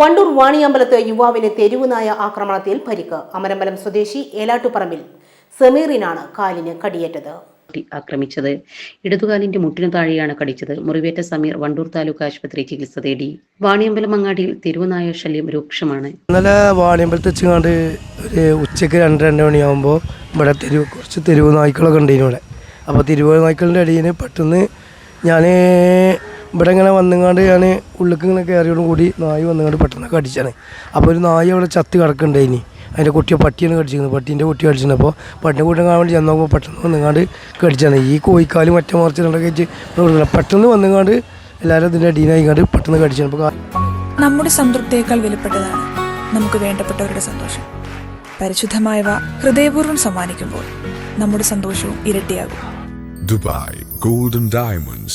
വണ്ടൂർ വാണിയമ്പലത്ത് യുവാവിന് തെരുവുനായ ആക്രമണത്തിൽ പരിക്ക്. അമരമ്പലം സ്വദേശി ഏലാട്ടുപറമ്പിൽ സമീറിനാണ് കാലിന് കടിയേറ്റത്. ആക്രമിച്ചത്. ഇടതുകാലിന്റെ മുട്ടിനു താഴെയാണ് കടിച്ചത്. മുറിവേറ്റ സമീർ വണ്ടൂർ താലൂക്ക് ആശുപത്രി ചികിത്സ തേടി. വാണിയമ്പലം അങ്ങാടിയിൽ തെരുവുനായ ശല്യം രൂക്ഷമാണ്. ഇന്നലെ വാണിയമ്പലത്ത് വെച്ചുകൊണ്ട് ഒരു ഉച്ചയ്ക്ക് രണ്ട് രണ്ട് മണിയാകുമ്പോൾ ഇവിടെ തെരുവ് കുറച്ച് തെരുവ് നായ്ക്കളൊക്കെ ഉണ്ടായിരുന്നു ഇവിടെ. അപ്പോൾ തെരുവ് നായ്ക്കളുടെ ഇടയിൽ പെട്ടെന്ന് ഞാൻ ഇവിടെ ഇങ്ങനെ വന്നങ്ങാണ്ട് ഞാൻ ഉള്ളിലേക്ക് ഇങ്ങനെ കയറിയോടും കൂടി നായ വന്നുകൊണ്ട് പെട്ടെന്ന് കടിച്ചാണ് അപ്പോൾ ഒരു നായ അവിടെ ചത്ത് കിടക്കുന്നുണ്ട് ഇനി അതിന്റെ കുട്ടിയെ പട്ടിയാണ് കടിച്ചിരുന്നത് പട്ടീന്റെ കുട്ടി കടിച്ചിരുന്നത് അപ്പോൾ പട്ടിന്റെ കൂട്ടം കാണാൻ വേണ്ടി ചെന്ന് നോക്കുമ്പോൾ പെട്ടെന്ന് വന്നങ്ങാണ്ട് കടിച്ചാണ്. ഈ കോഴിക്കാലും മറ്റേ മറിച്ച് രണ്ടൊക്കെ വെച്ച് പെട്ടെന്ന് വന്നങ്ങാണ്ട് എല്ലാവരും ഇതിന്റെ അടീനായിക്കാണ്ട് പെട്ടെന്ന് കടിച്ചാണ്. അപ്പോൾ നമ്മുടെ സംതൃപ്തിയേക്കാൾ വിലപ്പെട്ടതാണ് നമുക്ക് വേണ്ടപ്പെട്ടവരുടെ സന്തോഷം. പരിശുദ്ധമായവ ഹൃദയപൂർവം സമ്മാനിക്കുമ്പോൾ നമ്മുടെ സന്തോഷവും ഇരട്ടിയാകും. Dubai golden Diamonds,